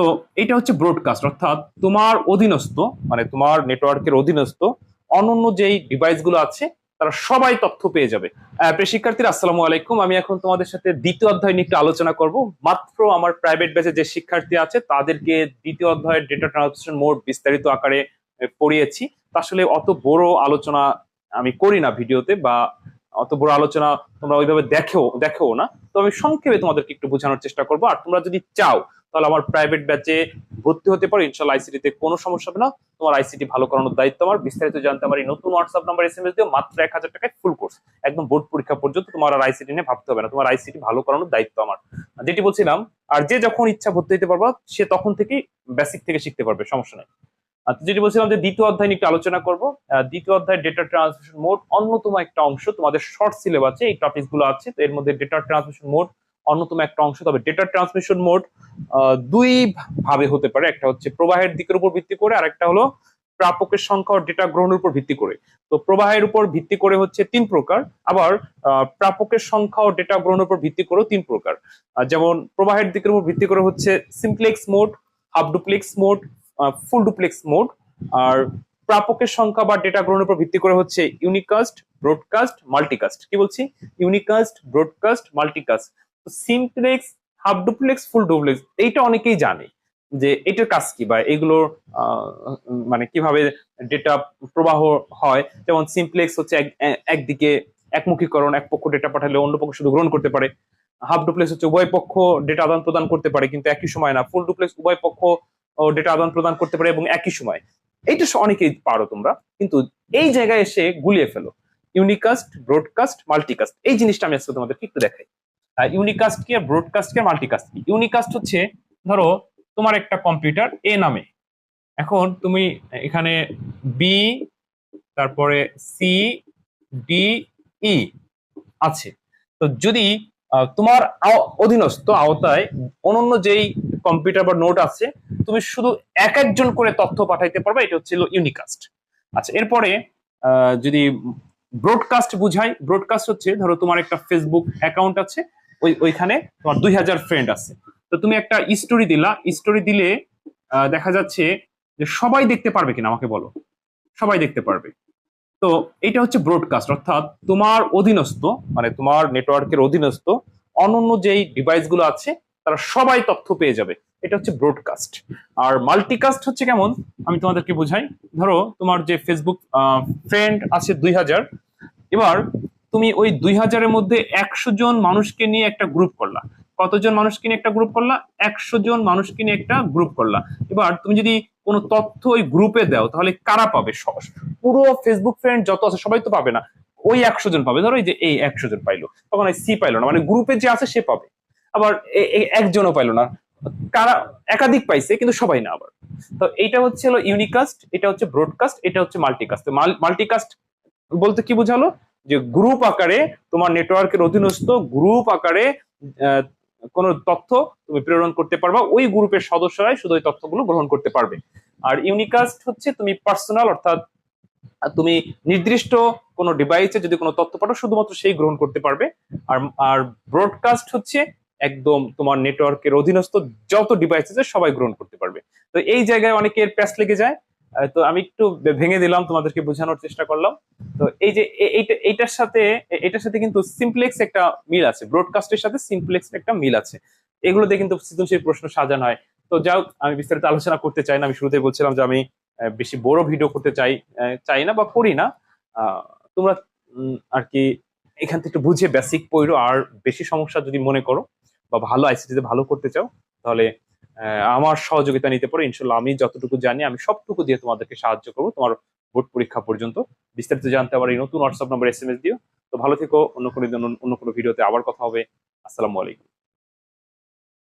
তো এটা হচ্ছে ব্রডকাস্ট অর্থাৎ তোমার অধীনস্থ মানে তোমার নেটওয়ার্কের অধীনস্থ, অনন্য যেই ডিভাইসগুলো আছে, তারা সবাই তথ্য পেয়ে যাবে। প্রিয় শিক্ষার্থীরা, আসসালামু আলাইকুম। আমি এখন তোমাদের সাথে দ্বিতীয় অধ্যায় নিয়ে একটু আলোচনা করব। মাত্র আমার প্রাইভেট ব্যাচে যে শিক্ষার্থী আছে, তাদেরকে দ্বিতীয় অধ্যায়ের ডেটা ট্রান্সমিশন মোড বিস্তারিত আকারে পড়িয়েছি। আসলে অত বড় আলোচনা আমি করি না ভিডিওতে, বা অত বড় আলোচনা তোমরা ওইভাবে দেখেও দেখেও না। তো আমি সংক্ষেপে তোমাদেরকে একটু বোঝানোর চেষ্টা করব। আর তোমরা যদি চাও তাহলে আমার প্রাইভেট ব্যাচে ভর্তি হতে পারো। ইনশাল্লাহ আইসিটিতে কোনো সমস্যা হবে না। তোমার আইসিটি ভালো করানোর দায়িত্ব আমার। বিস্তারিত জানতে আমার এই নতুন WhatsApp number S M S দিও। মাত্র এক হাজার টাকায় ফুল কোর্স একদম বোর্ড পরীক্ষা পর্যন্ত তোমার আর আইসিটি নিয়ে ভাবতে হবে না। তোমার আইসিটি ভালো করানোর দায়িত্ব আমার। যেটি বলছিলাম, আর যে যখন ইচ্ছা ভর্তি হতে পারবা, সে তখন থেকেই বেসিক থেকে শিখতে পারবে, সমস্যা নেই। যেটি বলছিলাম যে দ্বিতীয় অধ্যায় নিয়ে একটু আলোচনা করব। দ্বিতীয় অধ্যায় ডেটা ট্রান্সমিশন মোড অন্যতম একটা অংশ। তোমাদের শর্ট সিলেবাসে এই টপিকগুলো আছে। তো এর মধ্যে ডেটা ট্রান্সমিশন মোড অন্যতম একটা অংশ। তবে ডেটা ট্রান্সমিশন মোড দুই ভাবে হতে পারে। একটা হচ্ছে প্রবাহের দিকের উপর ভিত্তি করে, আর একটা হলো প্রাপকের সংখ্যা ও ডেটা গ্রহণের উপর ভিত্তি করে। তো প্রবাহের উপর ভিত্তি করে হচ্ছে তিন প্রকার, আবার প্রাপকের সংখ্যা ও ডেটা গ্রহণের উপর ভিত্তি করেও তিন প্রকার। যেমন প্রবাহের দিকের উপর ভিত্তি করে হচ্ছে simplex mode, half duplex mode full duplex mode. আর প্রাপকের সংখ্যা বা ডেটা গ্রহণের উপর ভিত্তি করে হচ্ছে ইউনিকাস্ট, ব্রডকাস্ট, মাল্টিকাস্ট। কি বলছি? Unicast, broadcast, multicast. Simplex half duplex, full duplex, এইটা অনেকেই জানে যে এটার কাজ কি বা এগুলোর মানে কীভাবে ডেটা প্রবাহ হয়। যেমন সিমপ্লেক্স হচ্ছে এক- একদিকে একমুখীকরণ, এক পক্ষ ডেটা পাঠালে অন্য পক্ষ শুধু গ্রহণ করতে পারে। হাফ ডুপ্লেক্স হচ্ছে উভয় পক্ষ ডেটা আদান প্রদান করতে পারে, কিন্তু একই সময় না। ফুল ডুপ্লেক্স উভয় পক্ষ ডেটা আদান প্রদান করতে পারে এবং একই সময়। এইটা অনেকেই পারো তোমরা, কিন্তু এই জায়গায় এসে গুলিয়ে ফেলো। ইউনিকাস্ট ব্রডকাস্ট মাল্টিকাস্ট এই জিনিসটা আমি আজকে তোমাদেরকে একটু দেখাই। ইউনিকাস্ট কি আর ব্রডকাস্ট কি আর মাল্টিকাস্ট কি। ইউনিকাস্ট হচ্ছে, ধরো, তোমার একটা কম্পিউটার এ নামে। এখন তুমি এখানে বি তারপরে সি ডি ই আছে। তো যদি তোমার অধীনস্থ আওতায় অনন্য যেই কম্পিউটার বা নোট আছে, তুমি শুধু এক একজন করে তথ্য পাঠাইতে পারবে, এটা হচ্ছিল ইউনিকাস্ট আচ্ছা এরপরে যদি ব্রডকাস্ট বুঝাই ব্রডকাস্ট হচ্ছে, ধরো তোমার একটা ফেসবুক অ্যাকাউন্ট আছে ওই, ওইখানে তোমার দুই হাজার ফ্রেন্ড আছে। তো তুমি একটা স্টোরি দিলা। স্টোরি দিলে দেখা যাচ্ছে যে সবাই দেখতে পারবে কিনা, আমাকে বলো। সবাই দেখতে পারবে। তো এটা হচ্ছে ব্রডকাস্ট অর্থাৎ তোমার অধীনস্থ মানে তোমার নেটওয়ার্কের অধীনস্থ, অনন্য যেই ডিভাইসগুলো আছে, তারা সবাই তথ্য পেয়ে যাবে। এটা হচ্ছে ব্রডকাস্ট আর মাল্টিকাস্ট হচ্ছে কেমন? আমি তোমাদেরকে বোঝাই। ধরো, তোমার যে ফেসবুক ফ্রেন্ড আছে দুই হাজার, এবার তুমি ওই দুই হাজারের মধ্যে একশো জন মানুষকে নিয়ে একটা গ্রুপ করলা। কতজন মানুষকে নিয়ে একটা গ্রুপ করলা? একশো জন মানুষকে নিয়ে একটা গ্রুপ করলা। এবার তুমি যদি কোনো তথ্য ওই গ্রুপে দাও, তাহলে কারা পাবে? পুরো ফেসবুক ফ্রেন্ড যত আছে, সবাই তো পাবে না। ওই একশো জন পাবে। ধরো যে এই একশো জন পাইলো। তখন এই সি পাইলো না। মানে গ্রুপে যে আছে, সে পাবে। আবার একজনও পাইলো না। কারা একাধিক পাইছে, কিন্তু সবাই না আবার। তো এইটা হচ্ছে হলো ইউনিকাস্ট এটা হচ্ছে ব্রডকাস্ট এটা হচ্ছে মাল্টিকাস্ট মাল্টিকাস্ট বলতে কি বোঝালো? যে গ্রুপ আকারে তোমার নেটওয়ার্কের অধীনস্থ গ্রুপ আকারে কোনো তথ্য তুমি প্রেরণ করতে পারবা। ওই গ্রুপের সদস্যরাই শুধু ওই তথ্যগুলো গ্রহণ করতে পারবে। আর ইউনিকাস্ট হচ্ছে তুমি পার্সোনাল অর্থাৎ তুমি নির্দিষ্ট কোনো ডিভাইসে যদি কোনো তথ্য পাঠাও শুধুমাত্র সেই গ্রহণ করতে পারবে। আর আর ব্রডকাস্ট হচ্ছে একদম তোমার নেটওয়ার্কের অধীনস্থ যত ডিভাইস আছে সবাই গ্রহণ করতে পারবে। তো এই জায়গায় অনেকের প্যাস লেগে যায়। তো আমি একটু ভেঙে দিলাম, তোমাদেরকে বোঝানোর চেষ্টা করলাম। তো এই যে এইটা এইটার সাথে এটার সাথে কিন্তু সিমপ্লেক্স একটা মিল আছে। ব্রডকাস্টের সাথে সিমপ্লেক্স একটা মিল আছে। এগুলোতে কিন্তু সৃজনশীল প্রশ্ন সাজানো হয়। তো যাও, আমি বিস্তারিত আলোচনা করতে চাই না। আমি শুরুতে বলছিলাম যে আমি বেশি বড় ভিডিও করতে চাই চাই না বা করি না। তোমরা আর কি এখান থেকে একটু বুঝে বেসিক পড়ো। আর বেশি সমস্যা যদি মনে করো বা ভালো আইসিটিতে ভালো করতে চাও, তাহলে আমার সহযোগিতা নিতে পারো। ইনশাল্লাহ আমি যতটুকু জানি, আমি সবটুকু দিয়ে তোমাদেরকে সাহায্য করব তোমার বোর্ড পরীক্ষা পর্যন্ত। বিস্তারিত জানতে পারি নতুন WhatsApp number S M S দিও। তো ভালো থেকো, অন্য কোনো অন্য কোনো ভিডিওতে আবার কথা হবে। আসসালামু আলাইকুম।